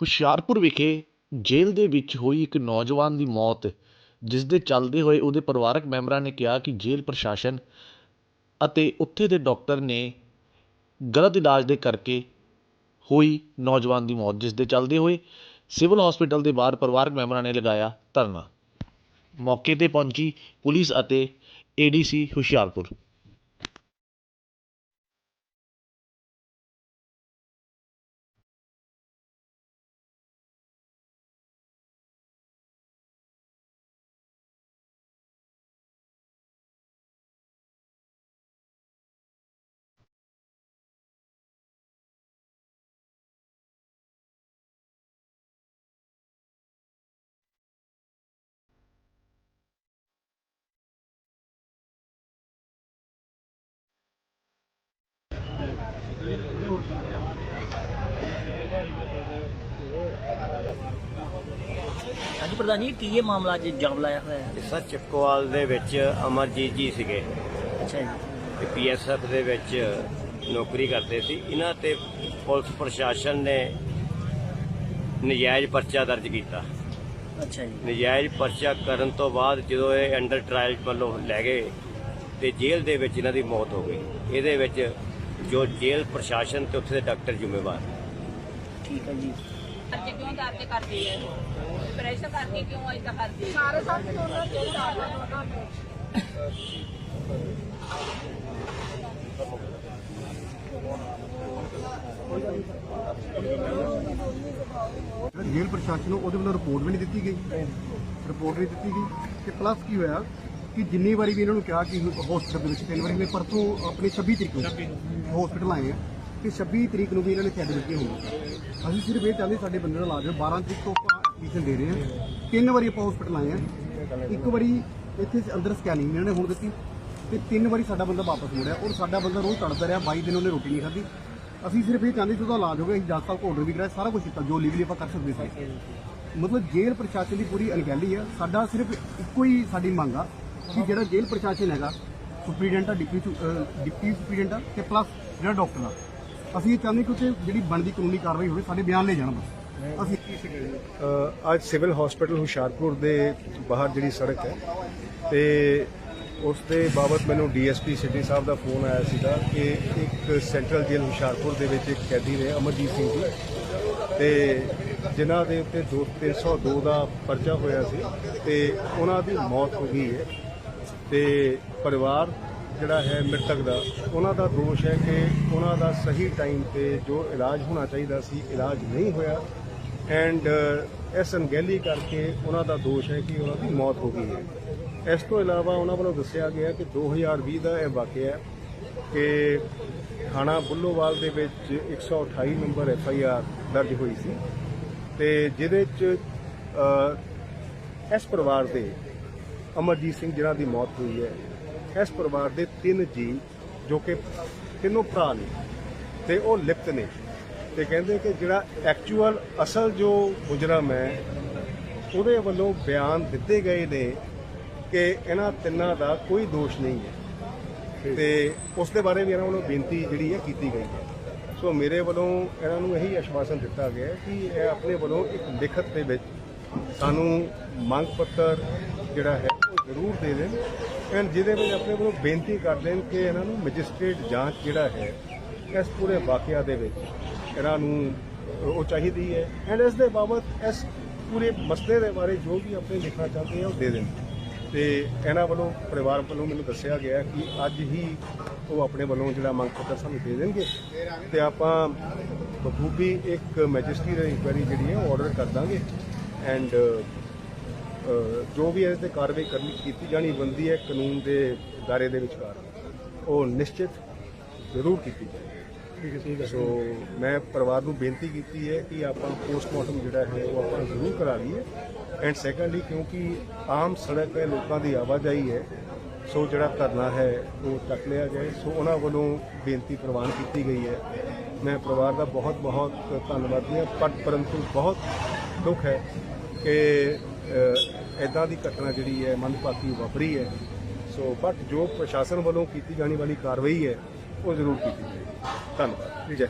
ਹੁਸ਼ਿਆਰਪੁਰ ਵਿਖੇ ਜੇਲ੍ਹ ਦੇ ਵਿੱਚ ਹੋਈ ਇੱਕ ਨੌਜਵਾਨ ਦੀ ਮੌਤ ਜਿਸ ਦੇ ਚੱਲਦੇ ਹੋਏ ਉਹਦੇ ਪਰਿਵਾਰਕ ਮੈਂਬਰਾਂ ਨੇ ਕਿਹਾ ਕਿ ਜੇਲ੍ਹ ਪ੍ਰਸ਼ਾਸਨ ਅਤੇ ਉੱਥੇ ਦੇ ਡਾਕਟਰ ਨੇ ਗਲਤ ਇਲਾਜ ਦੇ ਕਰਕੇ ਹੋਈ ਨੌਜਵਾਨ ਦੀ ਮੌਤ ਜਿਸ ਦੇ ਚੱਲਦੇ ਹੋਏ ਸਿਵਲ ਹਸਪੀਟਲ ਦੇ ਬਾਹਰ ਪਰਿਵਾਰਕ ਮੈਂਬਰਾਂ ਨੇ ਲਗਾਇਆ ਧਰਨਾ। ਮੌਕੇ ਤੇ ਪਹੁੰਚੀ ਪੁਲਿਸ ਅਤੇ ਏ ਡੀ ਸੀ ਹੁਸ਼ਿਆਰਪੁਰ। ਹਾਂਜੀ ਪ੍ਰਧਾਨ ਜੀ ਕੀ ਇਹ ਮਾਮਲਾ ਅੱਜ ਜੰਗ ਲਾਇਆ ਹੋਇਆ ਹੈ? ਸਰ ਚਿਪਕੋਵਾਲ ਦੇ ਵਿੱਚ ਅਮਰਜੀਤ ਜੀ ਸੀਗੇ। ਅੱਛਾ ਜੀ। ਤੇ ਪੀਐਸਐਫ ਦੇ ਵਿੱਚ ਨੌਕਰੀ ਕਰਦੇ ਸੀ। ਇਹਨਾਂ ਤੇ ਪੁਲਿਸ ਪ੍ਰਸ਼ਾਸਨ ਨੇ ਨਜਾਇਜ਼ ਪਰਚਾ ਦਰਜ ਕੀਤਾ। ਅੱਛਾ ਜੀ। ਨਜਾਇਜ਼ ਪਰਚਾ ਕਰਨ ਤੋਂ ਬਾਅਦ ਜਦੋਂ ਇਹ ਅੰਡਰ ਟ੍ਰਾਇਲ ਵੱਲੋਂ ਲੈ ਗਏ ਤੇ ਜੇਲ੍ਹ ਦੇ ਵਿੱਚ ਇਹਨਾਂ ਦੀ ਮੌਤ ਹੋ ਗਈ। ਇਹਦੇ ਵਿੱਚ ਜੋ ਜੇਲ੍ਹ ਪ੍ਰਸ਼ਾਸਨ ਤੇ ਉੱਥੇ ਦੇ ਡਾਕਟਰ ਜ਼ਿੰਮੇਵਾਰ। ਠੀਕ ਹੈ ਜੀ। ਕਰਕੇ ਕਿਉਂ ਦਰਜ ਕਰਦੀ ਹੈ ਪ੍ਰੈਸ਼ਰ ਕਰਕੇ ਕਿਉਂ ਏਦਾਂ ਕਰਦੀ ਹੈ ਸਾਰੇ ਸਾਥੀ ਉਹਨਾਂ ਦੇ ਜੇਲ੍ਹ ਪ੍ਰਸ਼ਾਸਨ ਨੂੰ ਉਹਦੇ ਵੱਲੋਂ ਰਿਪੋਰਟ ਵੀ ਨਹੀਂ ਦਿੱਤੀ ਗਈ। ਰਿਪੋਰਟ ਨਹੀਂ ਦਿੱਤੀ ਗਈ। ਤੇ ਪਲੱਸ ਕੀ ਹੋਇਆ? ਕਿ ਜਿੰਨੀ ਵਾਰੀ ਵੀ ਇਹਨਾਂ ਨੂੰ ਕਿਹਾ ਕਿ ਹਸਪੀਟਲ ਦੇ ਵਿੱਚ ਤਿੰਨ ਵਾਰੀ ਮੈਂ ਪਰਸੋਂ ਆਪਣੇ 26 ਤਰੀਕ ਨੂੰ ਹਸਪੀਟਲ ਆਏ ਆ ਕਿ 26 ਤਰੀਕ ਨੂੰ ਵੀ ਇਹਨਾਂ ਨੇ ਛੱਡ ਦਿੱਤੀ ਹੋਣੀ ਅਸੀਂ ਸਿਰਫ ਇਹ ਚਾਹੁੰਦੇ ਸਾਡੇ ਬੰਦੇ ਦਾ ਇਲਾਜ ਹੋਵੇ। 12 ਤਰੀਕ ਤੋਂ ਆਪਾਂ ਐਡਮਿਸ਼ਨ ਦੇ ਰਹੇ ਹਾਂ। ਤਿੰਨ ਵਾਰੀ ਆਪਾਂ ਹਸਪੀਟਲ ਆਏ ਆ। ਇੱਕ ਵਾਰੀ ਇੱਥੇ ਅੰਦਰ ਸਕੈਨਿੰਗ ਇਹਨਾਂ ਨੇ ਹੁਣ ਦਿੱਤੀ ਤੇ ਤਿੰਨ ਵਾਰੀ ਸਾਡਾ ਬੰਦਾ ਵਾਪਸ ਮੁੜਿਆ ਔਰ ਸਾਡਾ ਬੰਦਾ ਰੋਜ਼ ਤੜਦਾ ਰਿਹਾ। 22 ਦਿਨ ਉਹਨੇ ਰੋਟੀ ਨਹੀਂ ਖਾਧੀ। ਅਸੀਂ ਸਿਰਫ ਇਹ ਚਾਹੁੰਦੇ ਸੀ ਉਹਦਾ ਇਲਾਜ ਹੋਵੇ। ਅਸੀਂ ਜੱਜ ਸਾਹਿਬ ਕੋਲ ਆਰਡਰ ਵੀ ਕਰਾਇਆ ਸਾਰਾ ਕੁਝ ਕੀਤਾ। ਜੋ ਲੀਗਲੀ ਆਪਾਂ ਕਰ ਸਕਦੇ ਸੀ। ਮਤਲਬ ਜੇਲ੍ਹ ਪ੍ਰਸ਼ਾਸਨ ਦੀ ਪੂਰੀ ਅਣਗਹਿਲੀ ਆ। ਸਾਡਾ ਸਿਰਫ ਇੱਕੋ ਹੀ ਸਾਡੀ ਮੰਗ ਆ ਕਿ ਜਿਹੜਾ ਜੇਲ੍ਹ ਪ੍ਰਸ਼ਾਸਨ ਹੈਗਾ, ਸੁਪਰੀਡੈਂਟ ਆ, ਡਿਪਟੀ ਡਿਪਟੀ ਸੁਪਰੀਡੈਂਟ ਆ ਤੇ ਪਲੱਸ ਜਿਹੜਾ ਡਾਕਟਰ ਆ। ਅਸੀਂ ਇਹ ਚਾਹੁੰਦੇ ਕਿ ਉੱਥੇ ਜਿਹੜੀ ਬਣਦੀ ਕਾਨੂੰਨੀ ਕਾਰਵਾਈ ਹੋਵੇ, ਸਾਡੇ ਬਿਆਨ ਲੈ ਜਾਣ ਬਸ। ਅਸੀਂ ਅੱਜ ਸਿਵਲ ਹਸਪੀਟਲ ਹੁਸ਼ਿਆਰਪੁਰ ਦੇ ਬਾਹਰ ਜਿਹੜੀ ਸੜਕ ਹੈ ਤੇ ਉਸ ਦੇ ਬਾਬਤ ਮੈਨੂੰ ਡੀਐਸਪੀ ਸਿਟੀ ਸਾਹਿਬ ਦਾ ਫੋਨ ਆਇਆ ਸੀਗਾ ਕਿ ਇੱਕ ਸੈਂਟਰਲ ਜੇਲ੍ਹ ਹੁਸ਼ਿਆਰਪੁਰ ਦੇ ਵਿੱਚ ਇੱਕ ਕੈਦੀ ਨੇ, ਅਮਰਜੀਤ ਸਿੰਘ ਜੀ। ਤੇ ਜਿਨ੍ਹਾਂ ਦੇ ਉੱਤੇ ਦੋ 302 ਦਾ ਪਰਚਾ ਹੋਇਆ ਸੀ ਤੇ ਉਹਨਾਂ ਦੀ ਮੌਤ ਹੋ ਗਈ ਹੈ। ਤੇ ਪਰਿਵਾਰ ਜਿਹੜਾ ਹੈ ਮ੍ਰਿਤਕ ਦਾ, ਉਹਨਾਂ ਦਾ ਦੋਸ਼ ਹੈ ਕਿ ਉਹਨਾਂ ਦਾ ਸਹੀ ਟਾਈਮ ਤੇ ਜੋ ਇਲਾਜ ਹੋਣਾ ਚਾਹੀਦਾ ਸੀ, ਇਲਾਜ ਨਹੀਂ ਹੋਇਆ। ਐਂਡ ਇਸ ਅਣਗਹਿਲੀ ਕਰਕੇ ਉਹਨਾਂ ਦਾ ਦੋਸ਼ ਹੈ ਕਿ ਉਹਨਾਂ ਦੀ ਮੌਤ ਹੋ ਗਈ ਹੈ। ਇਸ ਤੋਂ ਇਲਾਵਾ ਉਹਨਾਂ ਵੱਲੋਂ ਦੱਸਿਆ ਗਿਆ ਕਿ 2020 ਦਾ ਇਹ ਵਾਕਿਆ ਹੈ ਕਿ ਥਾਣਾ ਬੁੱਲੋਵਾਲ ਦੇ ਵਿੱਚ 128 ਨੰਬਰ ਐਫ ਆਈ ਆਰ ਦਰਜ ਹੋਈ ਸੀ ਤੇ ਜਿਹਦੇ ਚ ਇਸ ਪਰਿਵਾਰ ਦੇ ਅਮਰਜੀਤ ਸਿੰਘ ਜਿਨ੍ਹਾਂ ਦੀ ਮੌਤ ਹੋਈ ਹੈ। ਇਸ ਪਰਿਵਾਰ ਦੇ ਤਿੰਨ ਜੀ ਜੋ ਕਿ ਤਿੰਨੋਂ ਭਰਾ ਨੇ ਤੇ ਉਹ ਲਿਪਤ ਨੇ। ਤੇ ਕਹਿੰਦੇ ਕਿ ਜਿਹੜਾ ਐਕਚੁਅਲ ਅਸਲ ਜੋ ਮੁਜਰਮ ਹੈ ਉਹਦੇ ਵੱਲੋਂ ਬਿਆਨ ਦਿੱਤੇ ਗਏ ਨੇ ਕਿ ਇਹਨਾਂ ਤਿੰਨਾਂ ਦਾ ਕੋਈ ਦੋਸ਼ ਨਹੀਂ ਹੈ। ਤੇ ਉਸ ਦੇ ਬਾਰੇ ਵੀ ਇਹਨਾਂ ਵੱਲੋਂ ਬੇਨਤੀ ਜਿਹੜੀ ਹੈ ਕੀਤੀ ਗਈ ਹੈ। ਸੋ ਮੇਰੇ ਵੱਲੋਂ ਇਹਨਾਂ ਨੂੰ ਇਹੀ ਆਸ਼ਵਾਸਨ ਦਿੱਤਾ ਗਿਆ ਕਿ ਇਹ ਆਪਣੇ ਵੱਲੋਂ ਇੱਕ ਲਿਖਤ ਦੇ ਵਿੱਚ ਸਾਨੂੰ ਮੰਗ ਪੱਤਰ ਜਿਹੜਾ ਹੈ ਉਹ ਜ਼ਰੂਰ ਦੇ ਦੇਣ ਐਂਡ ਜਿਹਦੇ ਵਿੱਚ ਆਪਣੇ ਵੱਲੋਂ ਬੇਨਤੀ ਕਰ ਦੇਣ ਕਿ ਇਹਨਾਂ ਨੂੰ ਮੈਜਿਸਟ੍ਰੇਟ ਜਾਂਚ ਜਿਹੜਾ ਹੈ ਇਸ ਪੂਰੇ ਵਾਕਿਆ ਦੇ ਵਿੱਚ ਇਹਨਾਂ ਨੂੰ ਉਹ ਚਾਹੀਦੀ ਹੈ ਐਂਡ ਇਸ ਦੇ ਬਾਬਤ ਇਸ ਪੂਰੇ ਮਸਲੇ ਦੇ ਬਾਰੇ ਜੋ ਵੀ ਆਪਣੇ ਲਿਖਣਾ ਚਾਹੁੰਦੇ ਆ ਉਹ ਦੇ ਦੇਣ। ਤੇ ਇਹਨਾਂ ਵੱਲੋਂ ਪਰਿਵਾਰ ਵੱਲੋਂ ਮੈਨੂੰ ਦੱਸਿਆ ਗਿਆ ਕਿ ਅੱਜ ਹੀ ਉਹ ਆਪਣੇ ਵੱਲੋਂ ਜਿਹੜਾ ਮੰਗ ਪੱਤਰ ਸਾਨੂੰ ਦੇ ਦੇਣਗੇ। ਤੇ ਆਪਾਂ ਬਖੂਬੀ ਇੱਕ ਮੈਜਿਸਟਰੀ ਇਨਕੁਆਇਰੀ ਜਿਹੜੀ ਹੈ ਉਹ ਆਰਡਰ ਕਰ ਦਾਂਗੇ। ਐਂਡ ਜੋ ਵੀ ਇਸ ਤੇ ਕਾਰਵਾਈ ਕਰਨੀ ਕੀਤੀ ਜਾਣੀ ਬੰਦੀ ਹੈ ਕਾਨੂੰਨ ਦੇ ਦਾਇਰੇ ਦੇ ਵਿਚਕਾਰ। ਉਹ ਨਿਸ਼ਚਿਤ ਜ਼ਰੂਰ ਕੀਤੀ ਜਾਏ ਠੀਕ ਹੈ ਠੀਕ ਹੈ। ਸੋ ਮੈਂ ਪਰਿਵਾਰ ਨੂੰ ਬੇਨਤੀ ਕੀਤੀ ਹੈ ਕਿ ਆਪਾਂ ਪੋਸਟਮਾਰਟਮ ਜਿਹੜਾ ਹੈ ਉਹ ਆਪਾਂ ਜ਼ਰੂਰ ਕਰਾ ਲਈਏ। ਐਂਡ ਸੈਕੰਡਲੀ ਕਿਉਂਕਿ ਆਮ ਸੜਕ ਹੈ ਲੋਕਾਂ ਦੀ ਆਵਾਜਾਈ ਹੈ ਸੋ ਜਿਹੜਾ ਧਰਨਾ ਹੈ ਉਹ ਚੱਕ ਲਿਆ ਜਾਏ। ਸੋ ਉਹਨਾਂ ਵੱਲੋਂ ਬੇਨਤੀ ਪ੍ਰਵਾਨ ਕੀਤੀ ਗਈ ਹੈ। ਮੈਂ ਪਰਿਵਾਰ ਦਾ ਬਹੁਤ ਬਹੁਤ ਧੰਨਵਾਦੀ ਹਾਂ ਪਰ ਪਰੰਤੂ ਬਹੁਤ ਦੁੱਖ ਹੈ ਕਿ ਇਦਾਂ ਦੀ ਘਟਨਾ ਜਿਹੜੀ ਹੈ, ਮੰਦਭਾਗੀ ਵਾਪਰੀ ਹੈ। ਸੋ ਬਟ ਜੋ ਪ੍ਰਸ਼ਾਸਨ ਵੱਲੋਂ ਕੀਤੀ ਜਾਣੀ ਵਾਲੀ ਕਾਰਵਾਈ ਹੈ, ਉਹ ਜ਼ਰੂਰ ਕੀਤੀ ਜਾਏ ਧੰਨਵਾਦ। ਜੈ